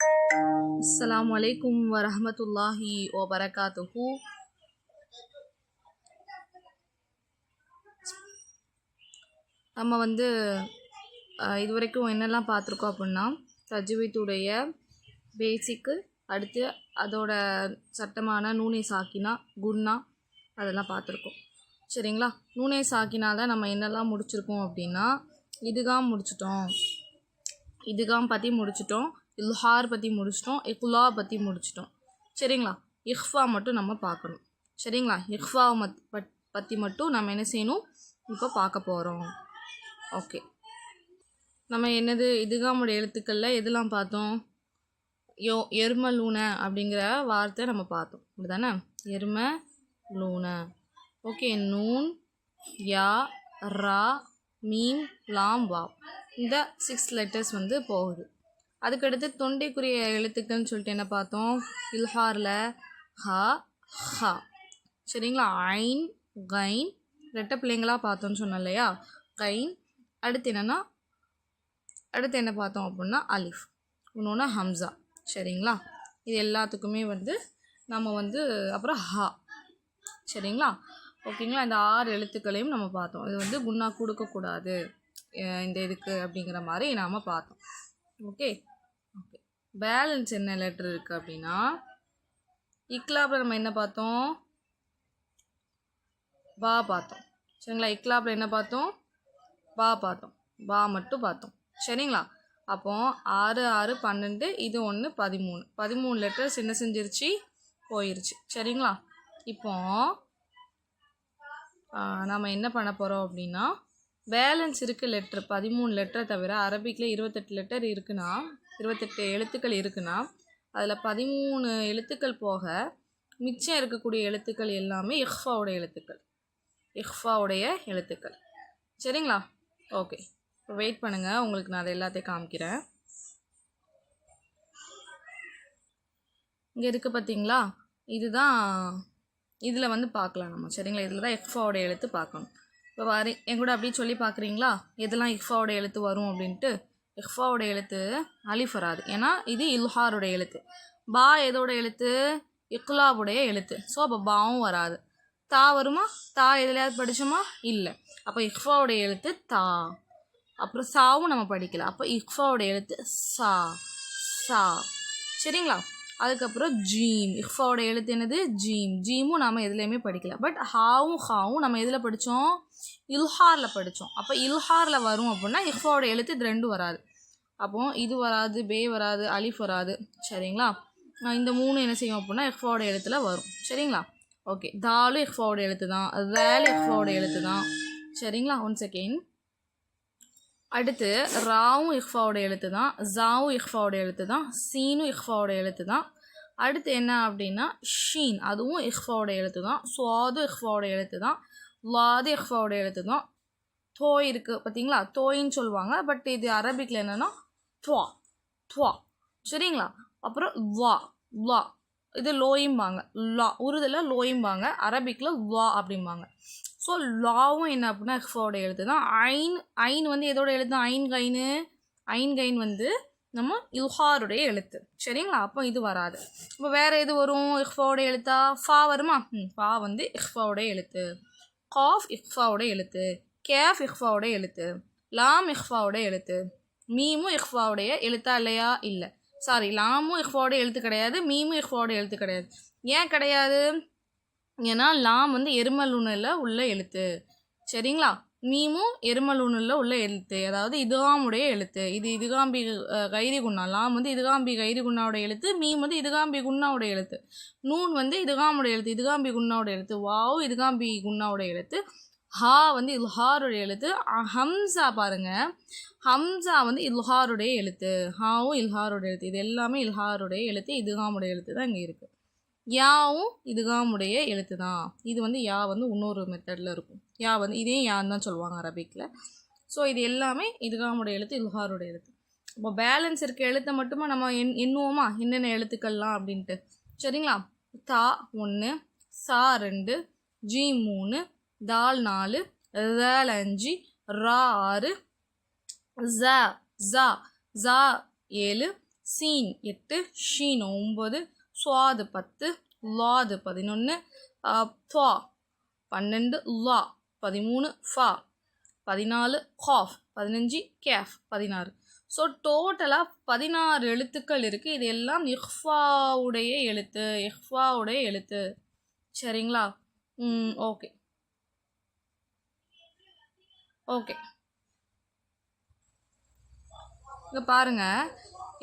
அஸ்லாம் வலைக்கும் வரமத்துல்லாஹி ஓ வபரகாத்துஹு நம்ம வந்து இதுவரைக்கும் இது வரைக்கும் என்னெல்லாம் பார்த்துருக்கோம் அப்படின்னா தஜ்வீத்துடைய பேசிக்கு அடுத்து அதோட சட்டமான நூனை சாக்கினா குன்னா அதெல்லாம் பார்த்துருக்கோம். சரிங்களா? நூனே சாக்கினால நம்ம என்னெல்லாம் முடிச்சிருக்கோம் அப்படின்னா இதுகாம் முடிச்சிட்டோம். இதுகாம் பற்றி முடிச்சிட்டோம். இல்ஹார் பற்றி முடிச்சிட்டோம் இக்குலா பற்றி முடிச்சிட்டோம். சரிங்களா? இஹ்ஃபா மட்டும் நம்ம பார்க்கணும். சரிங்களா? இஹ்ஃபா மத் பட் பற்றி மட்டும் நம்ம என்ன செய்யணும்? இப்போ பார்க்க போகிறோம் ஓகே. நம்ம என்னது? இதுகாமுடைய எழுத்துக்களில் எதெல்லாம் பார்த்தோம்? யோ எரும லூனை அப்படிங்கிற வார்த்தை நம்ம பார்த்தோம். அப்படிதானே? எரும லூனை ஓகே நூன் யா ரா மீன் லாம் வா. இந்த சிக்ஸ் லெட்டர்ஸ் வந்து போகுது. அதுக்கடுத்து தொண்டைக்குரிய எழுத்துக்கள்னு சொல்லிட்டு என்ன பார்த்தோம்? இல்ஹாரில் ஹ ஹ. சரிங்களா? ஐன் கைன். ரெட்டை பிள்ளைங்களா பார்த்தோன்னு சொன்னோம் இல்லையா? கைன். அடுத்து என்னென்னா அடுத்து என்ன பார்த்தோம் அப்படின்னா அலிஃப். இன்னொன்று ஹம்சா. சரிங்களா? இது எல்லாத்துக்குமே வந்து நம்ம வந்து அப்புறம் ஹா. சரிங்களா? ஓகேங்களா? இந்த ஆறு எழுத்துக்களையும் நம்ம பார்த்தோம். இது வந்து குன்னா கொடுக்கக்கூடாது. இந்த இதுக்கு அப்படிங்கிற மாதிரி நாம் பார்த்தோம். ஓகே? பேலன்ஸ் என்ன லெட்டர் இருக்குது அப்படின்னா இக்லாப்பில் நம்ம என்ன பார்த்தோம்? பா பார்த்தோம். சரிங்களா? இக்லாப்பில் என்ன பார்த்தோம்? பா பார்த்தோம். பா மட்டும் பார்த்தோம். சரிங்களா? அப்போ ஆறு ஆறு பன்னெண்டு இது ஒன்று பதிமூணு. பதிமூணு லெட்டர்ஸ் என்ன செஞ்சிருச்சு? போயிருச்சு. சரிங்களா? இப்போ நம்ம என்ன பண்ண போகிறோம் அப்படின்னா பேலன்ஸ் இருக்குது லெட்டர் பதிமூணு லெட்டரை தவிர அரபிக்கில் இருபத்தெட்டு லெட்டர் இருக்குன்னா இருபத்தெட்டு எழுத்துக்கள் இருக்குன்னா அதில் பதிமூணு எழுத்துக்கள் போக மிச்சம் இருக்கக்கூடிய எழுத்துக்கள் எல்லாமே இஹ்ஃபாவுடைய எழுத்துக்கள். இஹ்ஃபாவுடைய எழுத்துக்கள். சரிங்களா? ஓகே. இப்போ வெயிட் பண்ணுங்கள் உங்களுக்கு நான் அதை எல்லாத்தையும் காமிக்கிறேன். இங்கே இருக்குது பார்த்தீங்களா இதுதான் இதில் வந்து பார்க்கலாம் நம்ம. சரிங்களா? இதில் தான் இஃபாவோட எழுத்து பார்க்கணும். இப்போ வரி என் கூட அப்படியே சொல்லி பார்க்குறீங்களா? எதெல்லாம் இஃபாவோட எழுத்து வரும் அப்படின்ட்டு? இஹ்ஃபாவுடைய எழுத்து அலிஃப் வராது ஏன்னா இது இல்ஹாருடைய எழுத்து. பா எதோட எழுத்து? இக்லாவுடைய எழுத்து. ஸோ அப்போ பாவும் வராது. தா வருமா? தா எதுலையாவது படிச்சோமா? இல்லை. அப்போ இஹ்ஃபாவுடைய எழுத்து தா. அப்புறம் சாவும் நம்ம படிக்கல. அப்போ இஹ்ஃபாவுடைய எழுத்து சா. சா. சரிங்களா? அதுக்கப்புறம் ஜீம். இஃபாவோட எழுத்து என்னது? ஜீம். ஜீமும் நாம் எதுலேயுமே படிக்கல. பட் ஹாவும் ஹாவும் நம்ம எதில் படித்தோம் இல்ஹாரில் படித்தோம் அப்போ இல்ஹாரில் வரும் அப்படின்னா இஃபாவோட எழுத்து இது ரெண்டும் வராது. அப்போ இது வராது பே வராது அலிஃப் வராது. சரிங்களா? இந்த மூணு என்ன செய்யும் அப்படின்னா இஃபாவோட எழுத்துல வரும். சரிங்களா? ஓகே தாலும் இஃபாவோட எழுத்து தான். வேல் இஃபாவோட எழுத்து தான். சரிங்களா? ஒன் செகண்ட் அடுத்து ராவும் இஃபாவோட எழுத்து தான். ஜாவும் இஃபாவோட எழுத்து தான். சீனும் இஃபாவோட எழுத்து தான். அடுத்து என்ன அப்படின்னா ஷீன். அதுவும் இஃபாவோட எழுத்து தான். சுவாதும் இஃபாவோட எழுத்து தான். லாது இஃபாவோட எழுத்து தான். தோய் இருக்குது பார்த்தீங்களா தோயின்னு சொல்லுவாங்க. பட் இது அரபிக்கில் என்னென்னா துவா துவா சரிங்களா? அப்புறம் வா வா. இது லோயிம்பாங்க. லா உருதில் லோயிம்பாங்க. அரபிக்கில் வா அப்படிம்பாங்க. ஸோ லாவும் என்ன அப்படின்னா இஃபாவோட எழுத்து தான். ஐன் ஐன் வந்து எதோட எழுத்து ஐன் கைனு ஐன் கைன் வந்து நம்ம இல்ஹாருடைய எழுத்து. சரிங்களா? அப்போ இது வராது. இப்போ வேறு எது வரும்? இஃபாவோட எழுத்தா? ஃபா வருமா? ம் ஃபா வந்து இஃபாவோட எழுத்து. காஃப் இஃபாவோட எழுத்து. கேஃப் இஃபாவோட எழுத்து. லாம் இஃபாவோட எழுத்து. மீமும் இஃபாவுடைய எழுத்தா இல்லையா? இல்லை. சாரி லாமும் இஃபாவோட எழுத்து கிடையாது மீமும் இஃபாவோட எழுத்து கிடையாது. ஏன் கிடையாது? ஏன்னா லாம் வந்து எருமலுணில் உள்ள எழுத்து. சரிங்களா? மீமும் எருமலுணில் உள்ள எழுத்து. அதாவது இதுகாமுடைய எழுத்து. இது இதுகாம்பி கைரி குண்ணா லாம் வந்து இதுகாம்பி கைரி குண்ணாவோட எழுத்து மீம் வந்து இதுகாம்பி குண்ணாவோட எழுத்து. நூன் வந்து இதுகாமுடைய எழுத்து இதுகாம்பி குண்ணாவோட எழுத்து. வாவ் இதுகாம்பி குண்ணாவோட எழுத்து. ஹா வந்து இல்ஹாருடைய எழுத்து ஹம்சா பாருங்கள் ஹம்சா வந்து இல்ஹாருடைய எழுத்து. ஹாவும் இல்ஹாருடைய எழுத்து. இது எல்லாமே இல்ஹாருடைய எழுத்து இதுகாமுடைய எழுத்து தான் இங்கே இருக்குது யாவும் இதுகாமுடைய எழுத்து தான். இது வந்து யா வந்து இன்னொரு மெத்தடில் இருக்கும். யா வந்து இதே யான்னு தான் சொல்லுவாங்க அரபிக்கில் ஸோ இது எல்லாமே இதுகாமுடைய எழுத்து இல்ஹாருடைய எழுத்து. இப்போ பேலன்ஸ் இருக்க எழுத்தை மட்டுமா நம்ம எண் எண்ணுவோமா? என்னென்ன எழுத்துக்கள்லாம் அப்படின்ட்டு. சரிங்களா? தா ஒன்று சா ரெண்டு ஜி மூணு தால் நாலு ரேல் அஞ்சு ரா ஆறு ஜ ஜா ஜா ஏழு சீன் எட்டு ஷீன் ஒம்பது சுவாது பத்து லாது பதினொன்று துவா பன்னெண்டு லா பதிமூணு ஃபா பதினாலு காஃப் பதினஞ்சு கேஃப் பதினாறு. ஸோ டோட்டலாக பதினாறு எழுத்துக்கள் இருக்குது இது எல்லாம் இஹ்ஃபாவுடைய எழுத்து இஹ்ஃபாவுடைய எழுத்து. சரிங்களா? ம் ஓகே. ஓகே இங்கே பாருங்கள்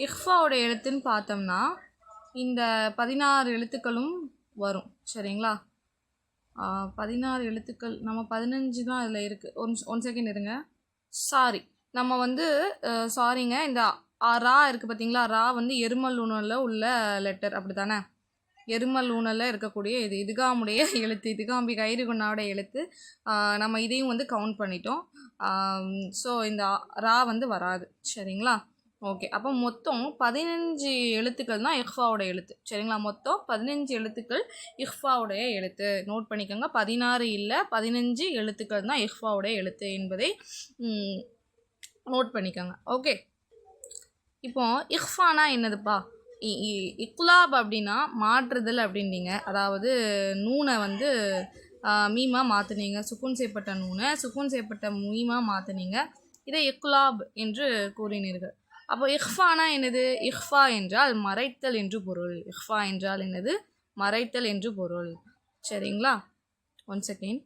இஹ்ஃபாவோட எழுத்துன்னு பார்த்தோம்னா இந்த பதினாறு எழுத்துக்களும் வரும். சரிங்களா? பதினாறு எழுத்துக்கள் நம்ம பதினஞ்சு தான் இதில் இருக்குது ஒன் ஒன் செகண்ட் இருங்க. சாரி நம்ம வந்து சாரிங்க இந்த ரா இருக்குது பார்த்தீங்களா ரா வந்து எருமல் உணவில் உள்ள லெட்டர் அப்படி தானே எருமல் ஊனலில் இருக்கக்கூடிய இது இதுகாமுடைய எழுத்து இதுகாம்பி கயிறு கொண்டாவோட எழுத்து. நம்ம இதையும் வந்து கவுண்ட் பண்ணிட்டோம். ஸோ இந்த ரா வந்து வராது. சரிங்களா? ஓகே அப்போ மொத்தம் பதினஞ்சு எழுத்துக்கள் தான் இஹ்ஃபாவோட எழுத்து. சரிங்களா? மொத்தம் பதினஞ்சு எழுத்துக்கள் இஹ்ஃபாவுடைய எழுத்து. நோட் பண்ணிக்கோங்க. பதினாறு இல்லை பதினஞ்சு எழுத்துக்கள் தான் இஹ்ஃபாவுடைய எழுத்து என்பதை நோட் பண்ணிக்கோங்க. ஓகே இப்போ இஹ்ஃபானா என்னதுப்பா? இக்லாப் அப்படின்னா மாற்றுதல் அப்படின்னீங்க அதாவது நூனை வந்து மீமாக மாற்றுனீங்க சுக்குன் செய்யப்பட்ட நூனை சுக்குன் செய்யப்பட்ட மீமாக மாற்றுனீங்க இதை இக்லாப் என்று கூறினீர்கள். அப்போ இஹ்ஃபானா என்னது? இஹ்ஃபா என்றால் மறைத்தல் என்று பொருள். இஹ்ஃபா என்றால் என்னது? மறைத்தல் என்று பொருள். சரிங்களா? ஒன் செகண்ட்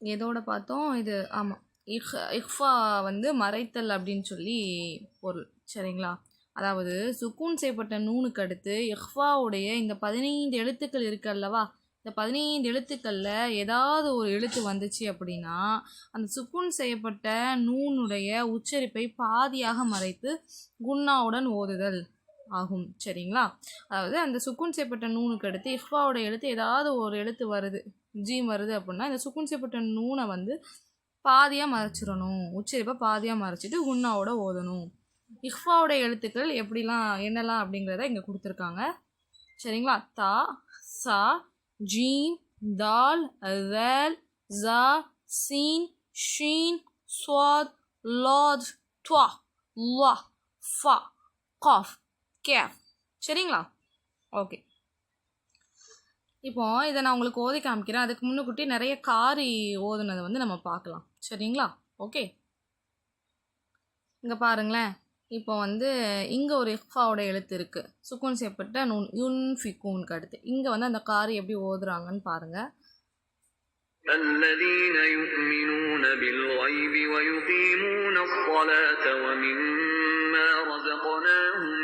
எதோட பார்த்தோம். இது ஆமாம் இஹ் இஹ்ஃபா வந்து மறைத்தல் அப்படின்னு சொல்லி பொருள். சரிங்களா? அதாவது சுக்கூன் செய்யப்பட்ட நூனுக்கு அடுத்து இஹ்ஃபாவுடைய இந்த பதினைந்து எழுத்துக்கள் இருக்கு அல்லவா? இந்த பதினைந்து எழுத்துக்களில் ஏதாவது ஒரு எழுத்து வந்துச்சு அப்படின்னா அந்த சுக்குன் செய்யப்பட்ட நூனுடைய உச்சரிப்பை பாதியாக மறைத்து குன்னாவுடன் ஓதுதல் ஆகும். சரிங்களா? அதாவது அந்த சுக்குன் செய்யப்பட்ட நூனுக்கு அடுத்து இஃபாவோட எழுத்து ஏதாவது ஒரு எழுத்து வருது ஜீம் வருது அப்படின்னா இந்த சுக்குன் செய்யப்பட்ட நூனை வந்து பாதியாக மறைச்சிடணும். உச்சரிப்பை பாதியாக மறைச்சிட்டு குன்னாவோட ஓதணும். இஃபாவோட எழுத்துக்கள் எப்படிலாம் என்னெல்லாம் அப்படிங்கிறத இங்கே கொடுத்துருக்காங்க. சரிங்களா? தா சா ஜீன் தால் ரேல் ஜா சீன் ஷீன் ஸ்வாத் லாத் ட்வா லா ஃபா காஃப் கேஃப். சரிங்களா? ஓகே. இப்போ இதை நான் உங்களுக்கு ஓதி காமிக்கிறேன். அதுக்கு முன்னுக்குட்டி நிறைய காரி ஓதுனதை வந்து நம்ம பார்க்கலாம். சரிங்களா? ஓகே. இங்கே பாருங்களேன். இப்போ வந்து இங்கே ஒரு இஃபாவோட எழுத்து இருக்குது சுக்கூன் செய்யப்பட்ட நூன் யுன் ஃபிகூனுக்கு அடுத்து இங்கே வந்து அந்த காரி எப்படி ஓதுறாங்கன்னு பாருங்கள் الذين يؤمنون بالغيب ويقيمون الصلاة ومما رزقناهم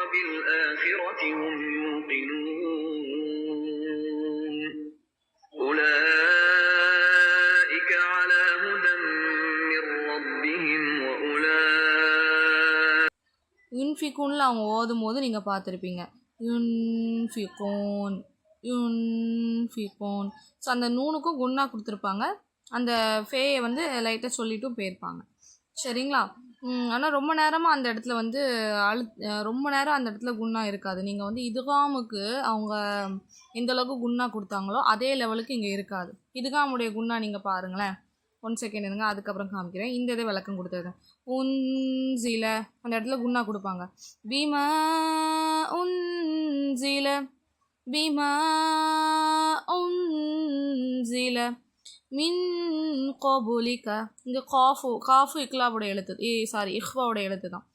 وبالآخرة هم يوقنون أولئك على هدى من ربهم وأولئك யுன்ஃபிகூனில் அவங்க ஓதும் போது நீங்கள் பார்த்துருப்பீங்க யுன்ஃபிகூன் யுன்ஃபிகூன் ஸோ அந்த நூனுக்கும் குன்னா கொடுத்துருப்பாங்க அந்த ஃபேயை வந்து லைட்டாக சொல்லிட்டும் போயிருப்பாங்க சரிங்களா ஆனால் ரொம்ப நேரமாக அந்த இடத்துல வந்து அழு ரொம்ப நேரம் அந்த இடத்துல குன்னா இருக்காது. நீங்கள் வந்து இதுகாமுக்கு அவங்க எந்த அளவுக்கு குன்னா கொடுத்தாங்களோ அதே லெவலுக்கு இங்கே இருக்காது. இதுகாமுடைய குன்னா நீங்கள் பாருங்களேன். ஒன் செகண்ட் இருங்க அதுக்கப்புறம் காமிக்கிறேன். இந்த இதை விளக்கம் கொடுத்தது. உன்சில அந்த இடத்துல குன்னா கொடுப்பாங்க. பீமா உன்சில பீமா உன்சில மின் கோபுலிக்க. இங்கே காஃபு காஃபு இக்லாவோட எழுத்து. ஏ சாரி இஹ்வாவோட எழுத்து தான்.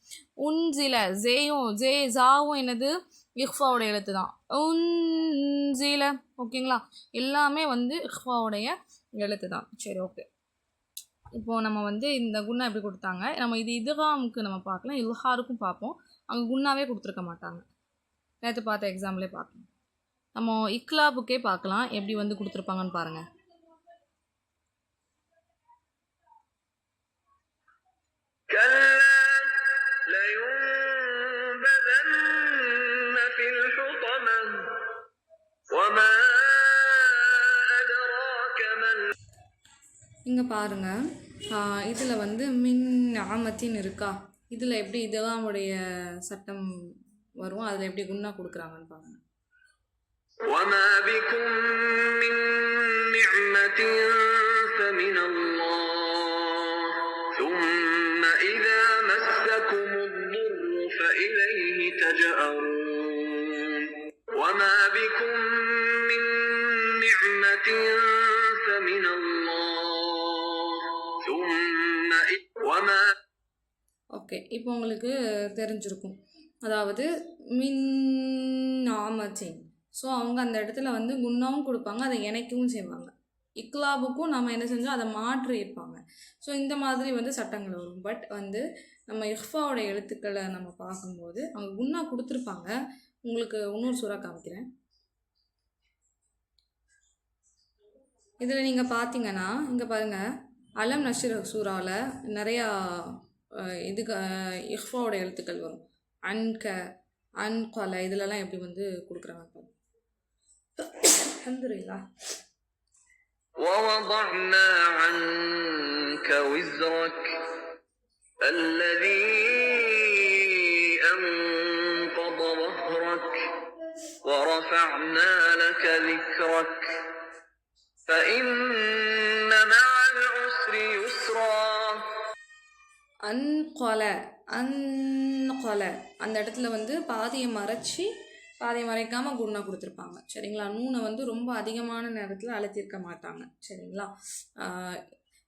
உன்சில ஜேயும் ஜே ஜாவும் என்னது? இஹ்வாவோட எழுத்து தான். உன்சில ஓகேங்களா? எல்லாமே வந்து இஹ்வாவுடைய எழுத்து தான். சரி ஓகே. இப்போது நம்ம வந்து இந்த குண்ணா எப்படி கொடுத்தாங்க? நம்ம இது இதுகாமுக்கு நம்ம பார்க்கலாம். இல்ஹாருக்கும் பார்ப்போம். அங்கே குண்ணாவே கொடுத்துருக்க மாட்டாங்க. நேற்று பார்த்த எக்ஸாம்லே பார்க்கலாம். நம்ம இக்லாபுக்கே பார்க்கலாம். எப்படி வந்து கொடுத்துருப்பாங்கன்னு பாருங்கள் இங்கே பாருங்கள் இதில் வந்து மின் ஆமத்தின் இருக்கா இதில் எப்படி இதெல்லாம் உடைய சட்டம் வரும் அதில் எப்படி குன்னா கொடுக்குறாங்கன்னு பாருங்க وما بكم من نعمة تجأرون وما بكم من نعمة فمن الله ثم إ- وما ஓகே இப்போ உங்களுக்கு தெரிஞ்சிருக்கும் அதாவது மின் நாமத்தின் ஸோ அவங்க அந்த இடத்துல வந்து குன்னாவும் கொடுப்பாங்க அதை இணைக்கவும் செய்வாங்க இக்லாபுக்கும் நம்ம என்ன செஞ்சோம்? அதை மாற்றி இருப்பாங்க ஸோ இந்த மாதிரி வந்து சட்டங்கள் வரும். பட் வந்து நம்ம இஃபாவோட எழுத்துக்களை நம்ம பார்க்கும்போது அவங்க குன்னா கொடுத்துருப்பாங்க. உங்களுக்கு இன்னொரு சூறா காமிக்கிறேன். இதில் நீங்கள் பார்த்தீங்கன்னா இங்கே பாருங்கள் அலம் நஷீர் சூறாவில் நிறையா அஹ், இதுக்கு இஃபாவோட எழுத்துக்கள் வரும். அன்க அன்கொலை இதிலலாம் எப்படி வந்து கொடுக்குறாங்க பாருங்க. ووضعنا عنك وزرك الذي أنقض ظهرك ورفعنا لك ذكرك فإن مع العسر يسرا அன்கொலை அன்கொலை அந்த இடத்துல வந்து பாதியை மறைச்சி பாதை மறைக்காமல் குண்ணா கொடுத்துருப்பாங்க. சரிங்களா? நூனை வந்து ரொம்ப அதிகமான நேரத்தில் அழுத்திருக்க மாட்டாங்க. சரிங்களா?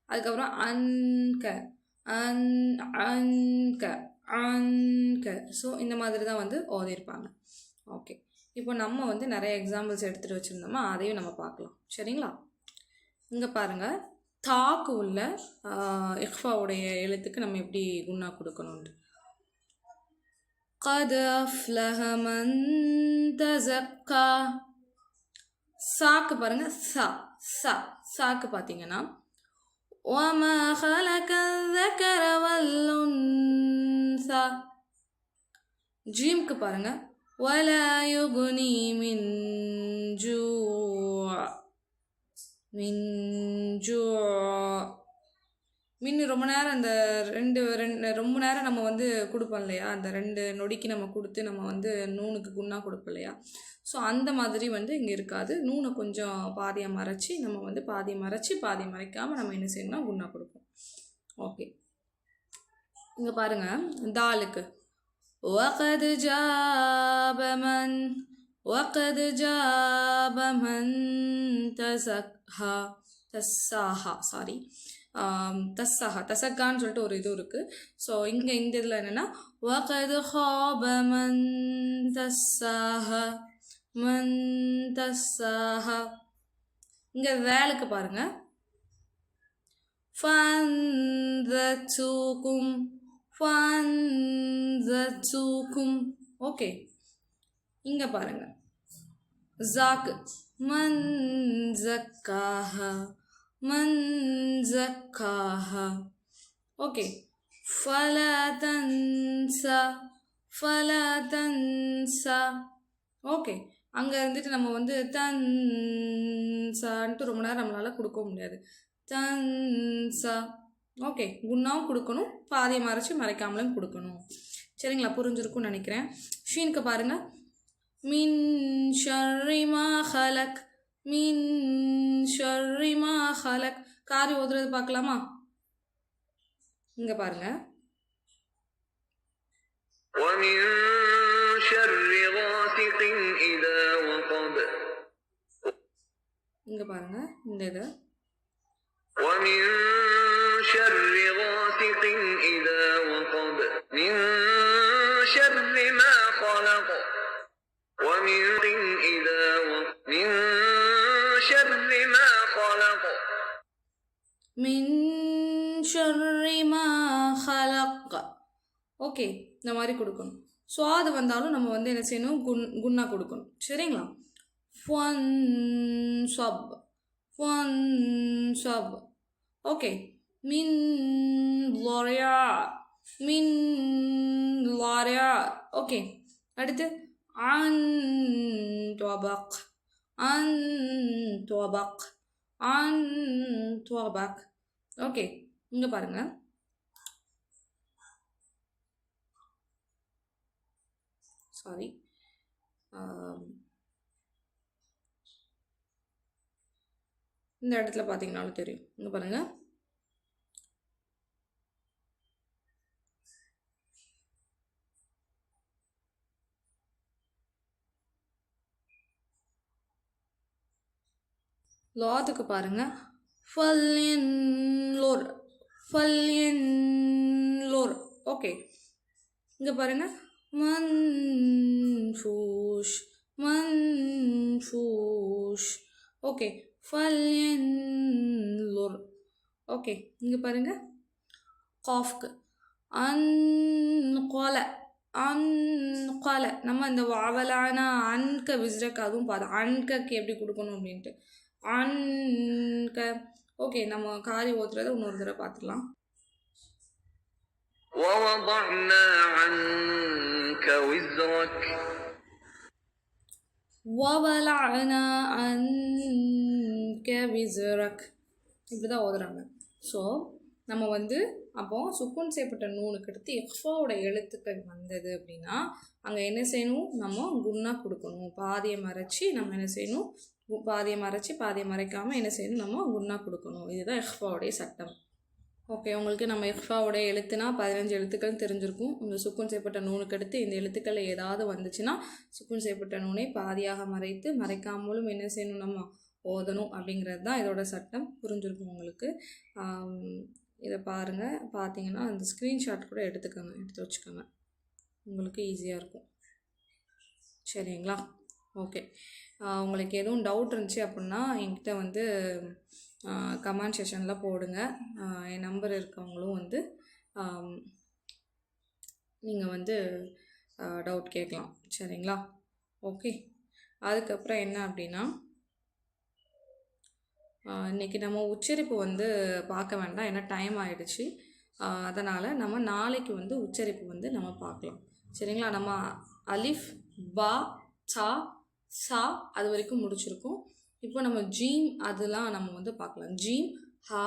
அதுக்கப்புறம் அன்க அன் அன்க அன்க. ஸோ இந்த மாதிரி தான் வந்து ஓதியிருப்பாங்க ஓகே இப்போ நம்ம வந்து நிறைய எக்ஸாம்பிள்ஸ் எடுத்துகிட்டு வச்சுருந்தோமா அதையும் நம்ம பார்க்கலாம். சரிங்களா? இங்கே பாருங்கள் தாக்கு உள்ள இஃபாவுடைய எழுத்துக்கு நம்ம எப்படி குண்ணா கொடுக்கணும்னு. قد أفلح من تزكى சாக்கு பாருங்க சா சா சாக்கு பார்த்தீங்கன்னா وما خلق الذكر والأنثى ஜீம்க்கு பாருங்க ولا يغني من جوع من جوع மின் ரொம்ப நேரம் அந்த ரெண்டு ரெண்டு ரொம்ப நேரம் நம்ம வந்து கொடுப்போம் இல்லையா அந்த ரெண்டு நொடிக்கு நம்ம கொடுத்து நம்ம வந்து நூனுக்கு குன்னா கொடுப்போம் இல்லையா ஸோ அந்த மாதிரி வந்து இங்கே இருக்காது நூனை கொஞ்சம் பாதியை மறைச்சி நம்ம வந்து பாதியை மறைச்சி பாதியை மறைக்காமல் நம்ம என்ன செய்யணும்னா குன்னா கொடுப்போம் ஓகே இங்கே பாருங்கள் தாலுக்கு وقد جاب من وقد جاب من تزكى தஸ்ஸாஹா சாரி தஸ்ஸஹா தசக்கான்னு சொல்லிட்டு ஒரு இது இருக்குது ஸோ இங்கே இந்த இதில் என்னென்னா வகது ஹாபமன் தஸ்ஸஹா மன் இங்கே வேலுக்கு பாருங்கள் ஃபந்தூக்கும் ஃபந்தூக்கும் ஓகே. இங்கே பாருங்கள் ஜாக்கு மன் ஜக்காஹா. மன் ஜக்காஹா ஓகே. ஃபலதன்சா ஃபலதன்சா. ஓகே. அங்கே இருந்துட்டு நம்ம வந்து தன்சான்ட்டு ரொம்ப நேரம் நம்மளால் கொடுக்க முடியாது. தன்சா. ஓகே. குண்ணாவும் கொடுக்கணும். பாதியை மறைச்சி மறைக்காமலும் கொடுக்கணும். சரிங்களா? புரிஞ்சிருக்கும்னு நினைக்கிறேன். ஷீனுக்கு பாருங்கள் மின் ஷர்ரிமா ஹலக். மின் ஷர்ரிமா ஹலக் காரி ஓதுறது பார்க்கலாமா இங்கே பாருங்க ومن شر غاسق إذا وقب இங்கே பாருங்க இந்த இது ومن شر غاسق إذا وقب من شر ما خلق ومن மின் ஹலக். ஓகே இந்த மாதிரி கொடுக்கணும். ஸோ அது வந்தாலும் நம்ம வந்து என்ன செய்யணும்? குன் குன்னா கொடுக்கணும். சரிங்களா? ஃபன் சப். ஃபன் சப். ஓகே. மின் லாரியா. மின் லாரியா. ஓகே. அடுத்து அன் துவபக். அன் துவபக். அன் பேக். ஓகே இங்கே பாருங்கள் சாரி இந்த இடத்துல பார்த்தீங்கனாலும் தெரியும். இங்கே பாருங்கள் லாத்துக்கு பாருங்க. ஃபல்யன்லோர் ஃபல்யன்லோர் ஓகே இங்கே பாருங்கள் மன்ஃபூஷ் மன்ஃபூஷ் ஓகே ஃபல்யன்லோர் ஓகே இங்கே பாருங்க. காஃப்க்கு அன்கொல அன்கொல நம்ம இந்த வாவலான அன்க விசிறக்கு அதுவும் பார்த்தோம் அன்கக்கு எப்படி கொடுக்கணும் அப்படின்ட்டு. அன்க ஓகே நம்ம காரி ஓத்துறதை இன்னொரு தடவை பார்த்துக்கலாம் ووضعنا عنك وزرك وَوَلَعْنَا عَنْكَ وِزْرَكَ இப்படி தான் ஓதுறாங்க ஸோ நம்ம வந்து அப்போ சுக்குன் செய்யப்பட்ட நூனுக்கு அடுத்து இஃபாவோட எழுத்துக்கள் வந்தது அப்படின்னா அங்கே என்ன செய்யணும் நம்ம குன்னா கொடுக்கணும் பாதியை மறைச்சி நம்ம என்ன செய்யணும் கு- பாதியை மறைச்சி பாதியை மறைக்காமல் என்ன செய்யணும்? நம்ம குன்னா கொடுக்கணும். இதுதான் இஃபாவுடைய சட்டம். ஓகே உங்களுக்கு நம்ம இஃபாவுடைய எழுத்துனா பதினஞ்சு எழுத்துக்கள் தெரிஞ்சிருக்கும். இந்த சுக்குன் செய்யப்பட்ட நூனுக்கு அடுத்து இந்த எழுத்துக்கள் ஏதாவது வந்துச்சுன்னா சுக்குன் செய்யப்பட்ட நூனை பாதியாக மறைத்து மறைக்காமலும் என்ன செய்யணும்? நம்ம ஓதணும் அப்படிங்கிறது தான் இதோட சட்டம். புரிஞ்சிருக்கும் உங்களுக்கு. இதை பாருங்கள் பார்த்தீங்கன்னா அந்த ஸ்க்ரீன்ஷாட் கூட எடுத்துக்கோங்க. எடுத்து வச்சுக்கோங்க. உங்களுக்கு ஈஸியாக இருக்கும். சரிங்களா? ஓகே உங்களுக்கு எதுவும் டவுட் இருந்துச்சு அப்படின்னா என்கிட்ட வந்து கமெண்ட் செஷனில் போடுங்க. என் நம்பர் இருக்கவங்களும் வந்து நீங்கள் வந்து டவுட் கேட்கலாம். சரிங்களா? ஓகே அதுக்கப்புறம் என்ன அப்படின்னா இன்றைக்கி நம்ம உச்சரிப்பு வந்து பார்க்க வேண்டாம். ஏன்னா டைம் ஆகிடுச்சு அதனால் நம்ம நாளைக்கு வந்து உச்சரிப்பு வந்து நம்ம பார்க்கலாம். சரிங்களா? நம்ம அலிஃப் பா சா சா அது வரைக்கும் முடிச்சிருக்கோம். இப்போ நம்ம ஜீம் அதெல்லாம் நம்ம வந்து பார்க்கலாம். ஜீம் ஹா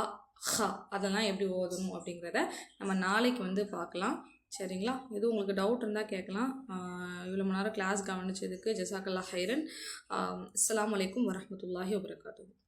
ஹா அதெல்லாம் எப்படி ஓதணும் அப்படிங்கிறத நம்ம நாளைக்கு வந்து பார்க்கலாம். சரிங்களா? எதுவும் உங்களுக்கு டவுட் இருந்தால் கேட்கலாம். இவ்வளோ மணி நேரம் கிளாஸ் கவனிச்சதுக்கு ஜசாக்கல்லா ஹைரன். அஸ்லாம் வலைக்கம் வரமத்துல்லாஹி வபரகாத்தூ